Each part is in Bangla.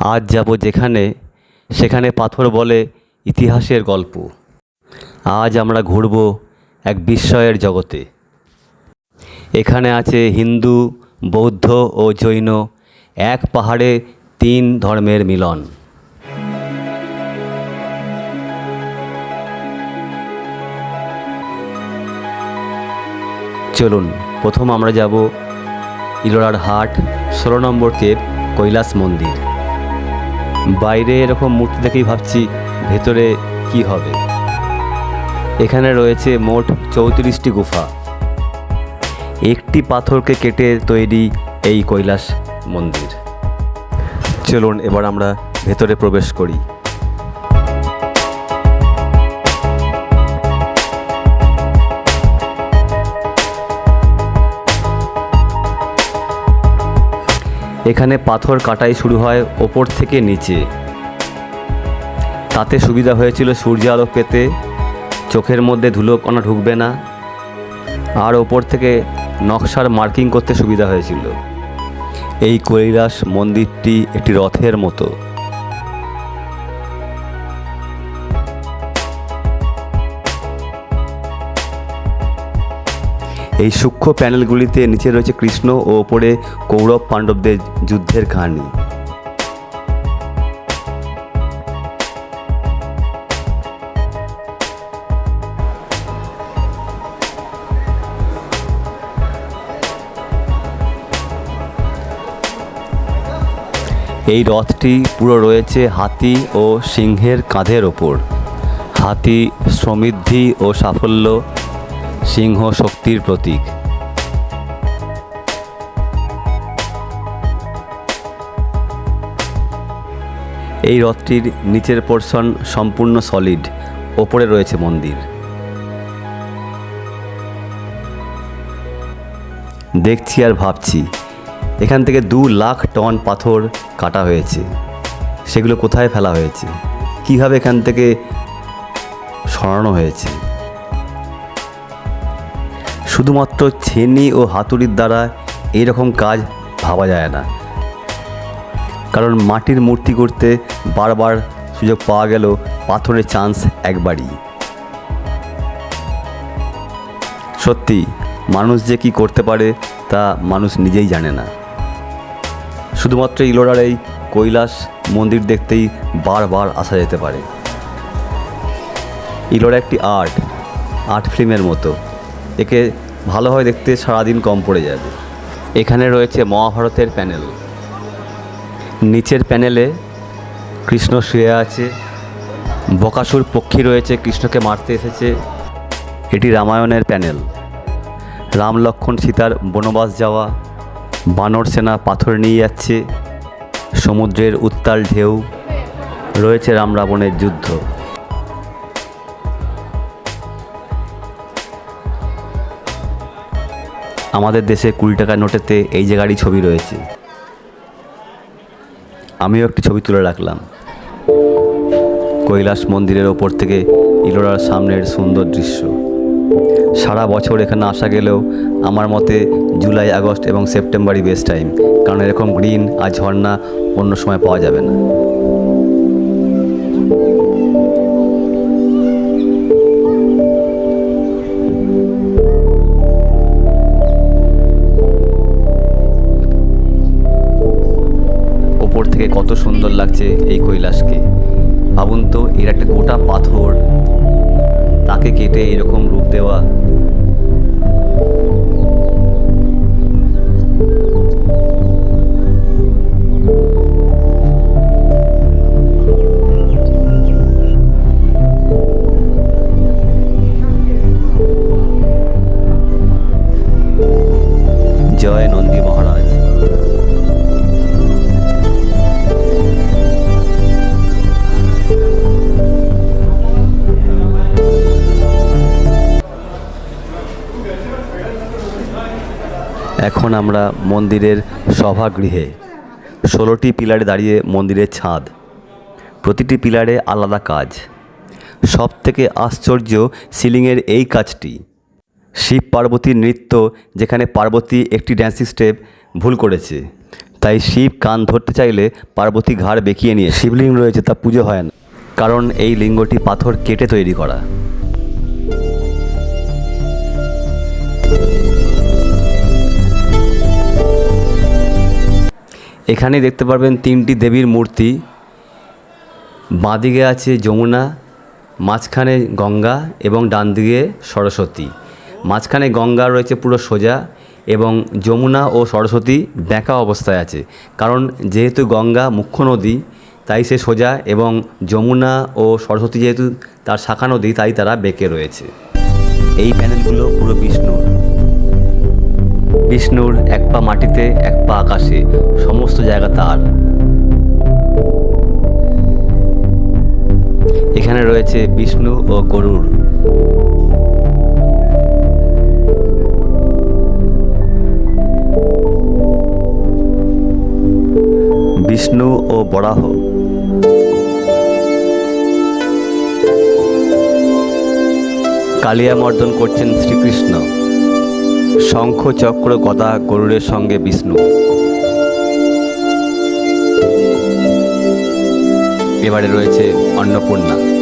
আজ যাব যেখানে, সেখানে পাথর বলে ইতিহাসের গল্প। আজ আমরা ঘুরব এক বিস্ময়ের জগতে। এখানে আছে হিন্দু, বৌদ্ধ ও জৈন, এক পাহাড়ে তিন ধর্মের মিলন। চলুন, প্রথম আমরা যাব ইলোরার হাট, ষোলো নম্বর কেব কৈলাস মন্দির। বাইরে এরকম মূর্তি দেখেই ভাবছি ভেতরে কি হবে। এখানে রয়েছে মোট চৌত্রিশটি গুফা। একটি পাথরকে কেটে তৈরি এই কৈলাস মন্দির। চলুন এবার আমরা ভেতরে প্রবেশ করি। এখানে পাথর কাটাই শুরু হয় ওপর থেকে নিচে। তাতে সুবিধা হয়েছিল সূর্য আলো পেতে, চোখের মধ্যে ধুলো কণা ঢুকবে না, আর ওপর থেকে নকশার মার্কিং করতে সুবিধা হয়েছিল। এই কৈলাস মন্দিরটি একটি রথের মতো। এই সূক্ষ্ম প্যানেলগুলিতে নিচে রয়েছে কৃষ্ণ ও ওপরে কৌরব পাণ্ডবদের যুদ্ধের কাহিনী এই রথটি পুরো রয়েছে হাতি ও সিংহের কাঁধের ওপর। হাতি সমৃদ্ধি ও সাফল্য সিংহ শক্তির প্রতীক। এই রথটির নিচের পোর্শন সম্পূর্ণ সলিড ওপরে রয়েছে মন্দির। দেখছি আর ভাবছি, এখান থেকে দু লাখ টন পাথর কাটা হয়েছে। সেগুলো কোথায় ফেলা হয়েছে? কীভাবে এখান থেকে সরানো হয়েছে? শুধুমাত্র ছেনি ও হাতুড়ির দ্বারা এইরকম কাজ ভাবা যায় না। কারণ মাটির মূর্তি করতে বারবার সুযোগ পাওয়া গেল পাথরের চান্স একবারই। সত্যি, মানুষ যে কি করতে পারে তা মানুষ নিজেই জানে না। শুধুমাত্র ইলোরার এই কৈলাস মন্দির দেখতেই বারবার আসা যেতে পারে। ইলোরা একটি আর্ট আর্ট ফিল্মের মতো। একে ভালোভাবে দেখতে সারাদিন কম পড়ে যাবে। এখানে রয়েছে মহাভারতের প্যানেল। নিচের প্যানেলে কৃষ্ণ শুয়ে আছে। বকাসুর পক্ষী রয়েছে, কৃষ্ণকে মারতে এসেছে। এটি রামায়ণের প্যানেল। রাম লক্ষ্মণ সীতার বনবাস যাওয়া। বানর সেনা পাথর নিয়ে যাচ্ছে। সমুদ্রের উত্তাল ঢেউ। রয়েছে রাম রাবণের যুদ্ধ। আমাদের দেশে কুড়ি টাকার নোটেতে এই জায়গারই ছবি রয়েছে। আমিও একটি ছবি তুলে রাখলাম। কৈলাস মন্দিরের ওপর থেকে ইলোরার সামনের সুন্দর দৃশ্য। সারা বছর এখানে আসা গেলেও আমার মতে জুলাই, আগস্ট এবং সেপ্টেম্বরই বেস্ট টাইম কারণ এরকম গ্রিন আর ঝর্ণা অন্য সময় পাওয়া যাবে না। ওপর থেকে কত সুন্দর লাগছে এই কৈলাসকে। ভাবুন তো, এর একটা গোটা পাথর, তাকে কেটে এরকম রূপ দেওয়া। জয় নন্দী মহারাজ এখন আমরা মন্দিরের সভাগৃহে। ষোলোটি পিলারে দাঁড়িয়ে মন্দিরের ছাদ। প্রতিটি পিলারে আলাদা কাজ। সব থেকে আশ্চর্য সিলিংয়ের এই কাজটি। শিব পার্বতীর নৃত্য, যেখানে পার্বতী একটি ড্যান্সিং স্টেপ ভুল করেছে। তাই শিব কান ধরতে চাইলে পার্বতী ঘাড় বেঁকিয়ে নিয়ে শিবলিঙ্গ রয়েছে তা পুজো হয় না। কারণ এই লিঙ্গটি পাথর কেটে তৈরি করা। এখানে দেখতে পারবেন তিনটি দেবীর মূর্তি। বাঁদিকে আছে যমুনা, মাঝখানে গঙ্গা এবং ডান দিকে সরস্বতী। মাঝখানে গঙ্গা রয়েছে পুরো সোজা এবং যমুনা ও সরস্বতী বেঁকা অবস্থায় আছে। কারণ যেহেতু গঙ্গা মুখ্য নদী, তাই সে সোজা এবং যমুনা ও সরস্বতী যেহেতু তার শাখা নদী, তাই তারা বেঁকে রয়েছে। এই প্যানেলগুলো পুরো বিষ্ণুর। বিষ্ণুর এক পা মাটিতে, এক পা আকাশে, সমস্ত জায়গা তার। এখানে রয়েছে বিষ্ণু ও গরুর। বিষ্ণু ও বরাহ। কালিয়া মর্দন করছেন শ্রীকৃষ্ণ। শঙ্খ চক্র গদা গরুড়ের সঙ্গে বিষ্ণু। এবারে রয়েছে অন্নপূর্ণা।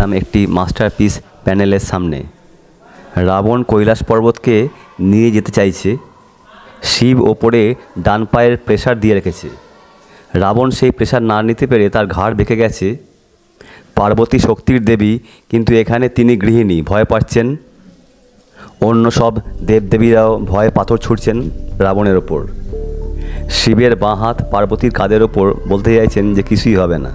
এলাম একটি মাস্টারপিস প্যানেলের সামনে। রাবণ কৈলাস পর্বতকে নিয়ে যেতে চাইছে। শিব ওপরে ডান পায়ের প্রেশার দিয়ে রেখেছে। রাবণ সেই প্রেশার না নিতে পেরে তার ঘাড় বেঁকে গেছে। পার্বতী শক্তির দেবী, কিন্তু এখানে তিনি গৃহিণী, ভয় পাচ্ছেন। অন্য সব দেবদেবীরাও ভয়ে পাথর ছুটছেন রাবণের ওপর। শিবের বাঁ হাত পার্বতীর কাঁধের ওপর বলতে চাইছেন যে কিছুই হবে না।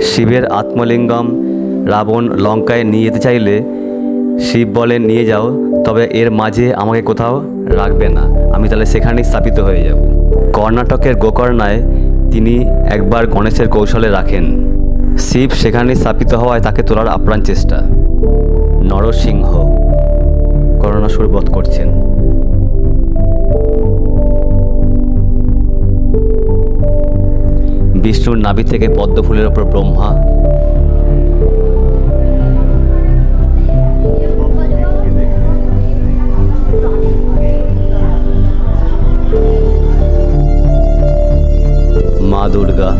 শিবের আত্মলিঙ্গম রাবণ লঙ্কায় নিয়ে যেতে চাইলে শিব বলেন নিয়ে যাও, তবে এর মাঝে আমাকে কোথাও রাখবে না। আমি তাহলে সেখানেই স্থাপিত হয়ে যাব। কর্ণাটকের গোকর্ণায় তিনি একবার গণেশের কৌশলে রাখেন। শিব সেখানে স্থাপিত হওয়ায় তাকে তোলার আপ্রাণ চেষ্টা। নরসিংহ। করোনাসুর বধ করছেন। বিষ্ণুর নাভি থেকে পদ্ম ফুলের ওপর ব্রহ্মা। মা দুর্গা।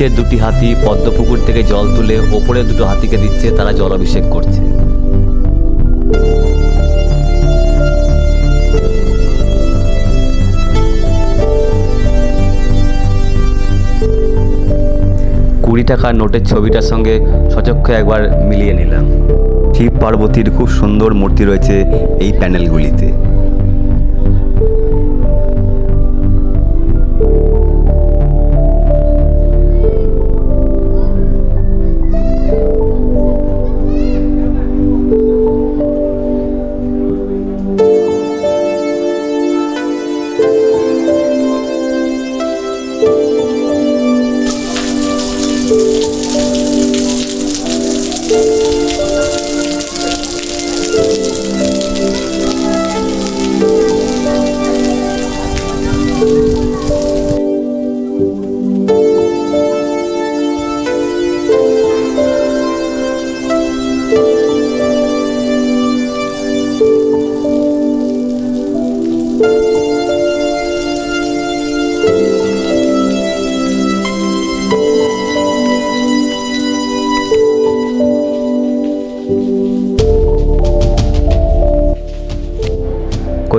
নিচের দুটি হাতি পদ্মপুকুর থেকে জল তুলে ওপরে দুটো হাতিকে দিচ্ছে, তারা জল অভিষেক করছে। কুড়ি টাকার নোটের ছবিটার সঙ্গে সচক্ষে একবার মিলিয়ে নিলাম। শিব পার্বতীর খুব সুন্দর মূর্তি রয়েছে এই প্যানেলগুলিতে।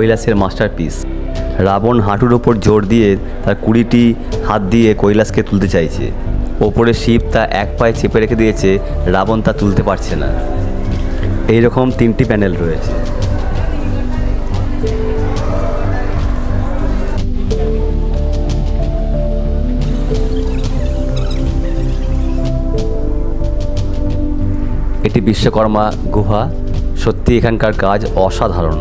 কৈলাসের মাস্টারপিস। রাবণ হাঁটুর ওপর জোর দিয়ে তার কুড়িটি হাত দিয়ে কৈলাসকে তুলতে চাইছে। ওপরে শিব তা এক পায়ে চেপে রেখে দিয়েছে, রাবণ তা তুলতে পারছে না। এই রকম তিনটি প্যানেল রয়েছে। এটি বিশ্বকর্মা গুহা। সত্যি এখানকার কাজ অসাধারণ।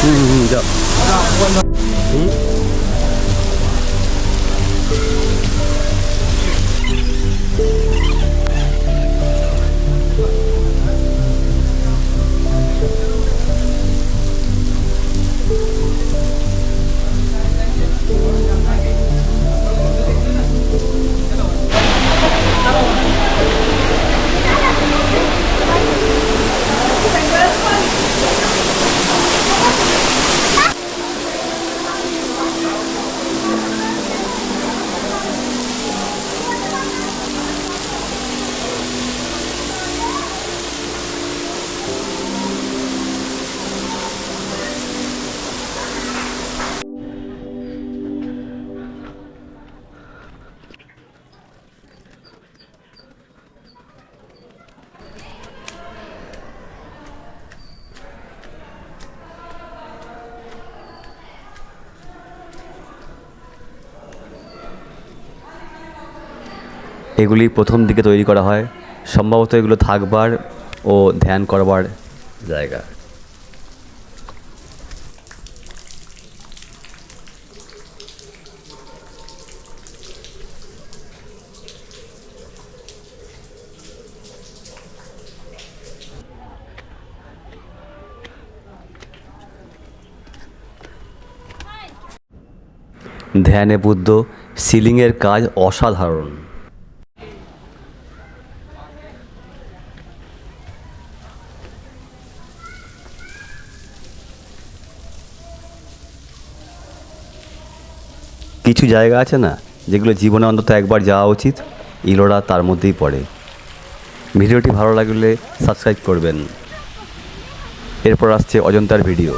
嗯嗯嗯对嗯 এগুলি প্রথম দিকে তৈরি করা হয়। সম্ভবত এগুলো থাকবার ও ধ্যান করবার জায়গা। ধ্যানে বুদ্ধ সিলিংয়ের কাজ অসাধারণ। কিছু জায়গা আছে না যেগুলো জীবনে অন্তত একবার যাওয়া উচিত? ইলোরা তার মধ্যেই পড়ে। ভিডিওটি ভালো লাগলে সাবস্ক্রাইব করবেন। এরপর আসছে অজন্তার ভিডিও।